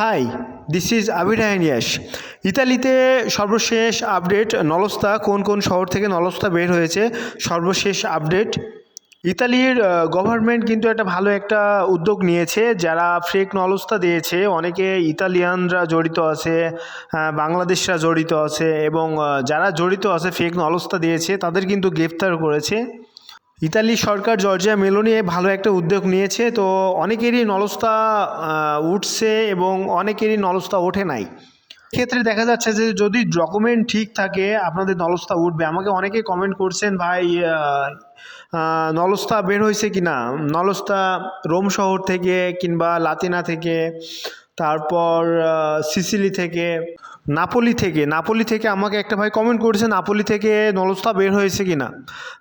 High this is Abir হাইনিয়াস ইতালিতে সর্বশেষ আপডেট নলস্তা, কোন কোন শহর থেকে নলস্তা বের হয়েছে? সর্বশেষ আপডেট, ইতালির গভর্নমেন্ট কিন্তু একটা ভালো একটা উদ্যোগ নিয়েছে, যারা ফেক নলস্তা দিয়েছে। অনেকে ইতালিয়ানরা জড়িত আছে বাংলাদেশরা জড়িত আছে এবং যারা জড়িত আছে ফেক নলস্তা দিয়েছে, তাদের কিন্তু গ্রেফতার করেছে। ইতালি সরকার জর্জিয়া মেলোনি ভালো একটা উদ্যোগ নিয়েছে, তো অনেকেরই নলস্তা উঠছে এবং অনেকেরই নলস্তা ওঠে নাই। ক্ষেত্রে দেখা যাচ্ছে যে যদি ডকুমেন্ট ঠিক থাকে, আপনাদের নলস্তা উঠবে। আমাকে অনেকে কমেন্ট করছেন, ভাই নলস্তা বের হয়েছে কি না নলস্তা রোম শহর থেকে কিংবা লাতিনা থেকে, তারপর সিসিলি থেকে। নাপোলি থেকে নাপোলি থেকে আমাকে একটা ভাই কমেন্ট করেছে, নাপোলি থেকে নলস্তা বের হয়েছে কি না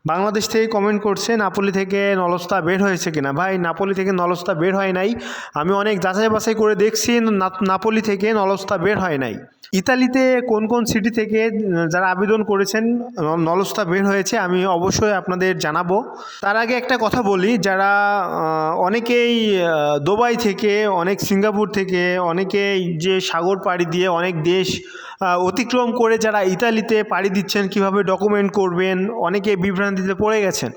বাংলাদেশ থেকে কমেন্ট করছে, নাপোলি থেকে নলস্তা বের হয়েছে কিনা? ভাই, নাপোলি থেকে নলস্তা বের হয় নাই। আমি অনেক যাচাই বাছাই করে দেখছি, না- নাপোলি থেকে নলস্তা বের হয় নাই। ইতালিতে কোন কোন সিটি থেকে যারা আবেদন করেছেন, নলস্তা বের হয়েছে, আমি অবশ্যই আপনাদের জানাব। তার আগে একটা কথা বলি, যারা অনেকেই দুবাই থেকে, অনেক সিঙ্গাপুর থেকে, অনেকেই যে সাগর পাড়ি দিয়ে অনেক দেশ অতিক্রম করে যারা ইতালিতে পাড়ি দিচ্ছেন, কীভাবে ডকুমেন্ট করবেন, অনেকে বিভ্রান্তিতে পড়ে গেছেন।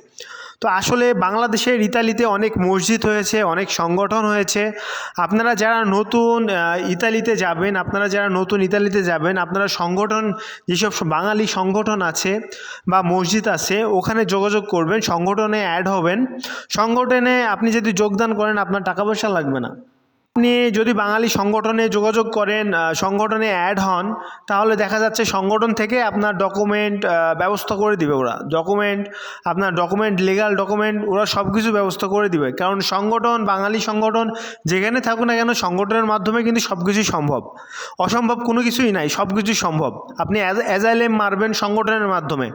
তো আসলে বাংলাদেশের ইতালিতে অনেক মসজিদ হয়েছে, অনেক সংগঠন হয়েছে। আপনারা যারা নতুন ইতালিতে যাবেন, আপনারা যারা নতুন ইতালিতে যাবেন, আপনারা সংগঠন, যেসব বাঙালি সংগঠন আছে বা মসজিদ আছে, ওখানে যোগাযোগ করবেন, সংগঠনে অ্যাড হবেন। সংগঠনে আপনি যদি যোগদান করেন, আপনার টাকা পয়সা লাগবে না। আপনি যদি বাঙালি সংগঠনে যোগাযোগ করেন সংগঠনে অ্যাড হন, তাহলে দেখা যাচ্ছে সংগঠন থেকে আপনার ডকুমেন্ট ব্যবস্থা করে দিবে ওরা। ডকুমেন্ট আপনার ডকুমেন্ট লিগাল ডকুমেন্ট ওরা সব কিছু ব্যবস্থা করে দিবে। কারণ সংগঠন, বাঙালি সংগঠন, যেখানে থাকুক না কেন, সংগঠনের মাধ্যমে কিন্তু সব কিছুই সম্ভব। অসম্ভব কোনো কিছুই নাই সব কিছুই সম্ভব। আপনি অ্যাজাইলেম মারবেন সংগঠনের মাধ্যমে।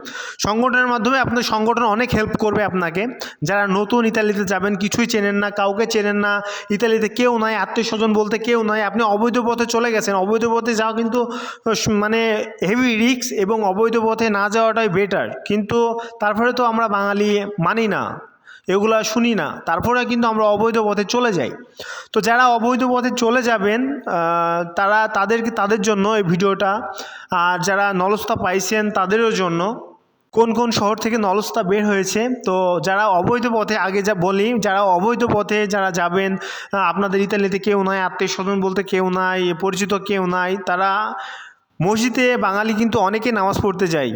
সংগঠনের মাধ্যমে আপনার সংগঠন অনেক হেল্প করবে আপনাকে। যারা নতুন ইতালিতে যাবেন, কিছুই চেনেন না, কাউকে চেনেন না, ইতালিতে কেউ নাই আত্মীয় স্বজন বলতে কেউ নয়, আপনি অবৈধ পথে চলে গেছেন। অবৈধ পথে যাওয়া কিন্তু মানে হেভি রিস্ক এবং অবৈধ পথে না যাওয়াটাই বেটার কিন্তু তারপরে তো আমরা বাঙালি মানি না, এগুলো শুনি না। তারপরে কিন্তু আমরা অবৈধ পথে চলে যাই। তো যারা অবৈধ পথে চলে যাবেন তারা তাদেরকে, তাদের জন্য এই ভিডিওটা, আর যারা নলস্তা পাইছেন, তাদেরও জন্য কোন কোন শহর থেকে নলস্তা বের হয়েছে? তো যারা অবৈধ পথে, আগে যা বলি, যারা অবৈধ পথে যারা যাবেন আপনাদের ইতালিতে কেউ নাই, আত্মীয় স্বজন বলতে কেউ নাই, পরিচিত কেউ নাই, তারা মসজিদে বাঙালি কিন্তু অনেকে নামাজ পড়তে যায়।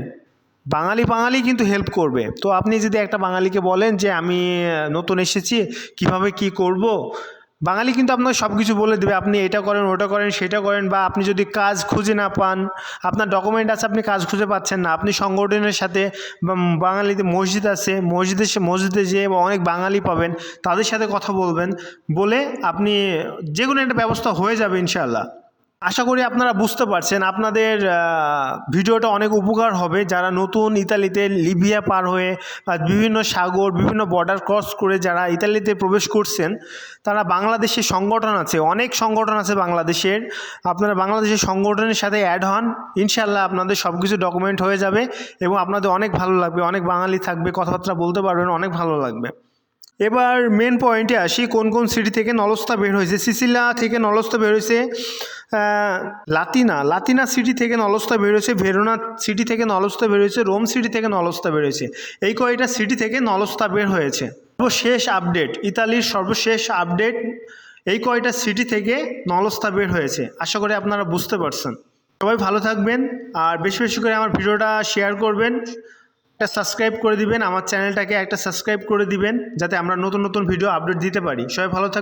বাঙালি বাঙালি কিন্তু হেল্প করবে। তো আপনি যদি একটা বাঙালিকে বলেন যে, আমি নতুন এসেছি, কীভাবে কি করব? বাঙালি কিন্তু আপনাকে সব কিছু বলে দেবে, আপনি এটা করেন, ওটা করেন, সেটা করেন, বা আপনি যদি কাজ খুঁজে না পান, আপনার ডকুমেন্ট আছে, আপনি কাজ খুঁজে পাচ্ছেন না, আপনি সংগঠনের সাথে বাঙালিতে মসজিদ আছে, মসজিদে সে- মসজিদে যেয়ে অনেক বাঙালি পাবেন, তাদের সাথে কথা বলবেন, বলে আপনি যে কোনো একটা ব্যবস্থা হয়ে যাবে ইনশাল্লাহ আশা করি আপনারা বুঝতে পারছেন, আপনাদের ভিডিওটা অনেক উপকার হবে। যারা নতুন ইতালিতে লিবিয়া পার হয়ে বা বিভিন্ন সাগর, বিভিন্ন বর্ডার ক্রস করে যারা ইতালিতে প্রবেশ করছেন, তারা বাংলাদেশের সংগঠন আছে, অনেক সংগঠন আছে বাংলাদেশের। আপনারা বাংলাদেশের সংগঠনের সাথে অ্যাড হন ইনশাল্লাহ আপনাদের সব কিছু ডকুমেন্ট হয়ে যাবে এবং আপনাদের অনেক ভালো লাগবে, অনেক বাঙালি থাকবে, কথাবার্তা বলতে পারবেন, অনেক ভালো লাগবে। এবার মেন পয়েন্টে আসি, কোন কোন সিটি থেকে নলস্তা বের হয়েছে? সিসিলা থেকে নলস্তা বের হয়েছে লাতিনা লাতিনা সিটি থেকে নলস্তা বের হয়েছে ভেরোনা সিটি থেকে নলস্তা বের হয়েছে রোম সিটি থেকে নলস্তা বের হয়েছে এই কয়টা সিটি থেকে নলস্তা বের হয়েছে? সর্বশেষ আপডেট ইতালির সর্বশেষ আপডেট এই কয়টা সিটি থেকে নলস্তা বের হয়েছে? আশা করি আপনারা বুঝতে পারছেন। সবাই ভালো থাকবেন, আর বেশি বেশি করে আমার ভিডিওটা শেয়ার করবেন, একটা সাবস্ক্রাইব করে দিবেন, আমার চ্যানেলটাকে একটা সাবস্ক্রাইব করে দিবেন, যাতে আমরা নতুন নতুন ভিডিও আপডেট দিতে পারি। সবাই ভালো থাক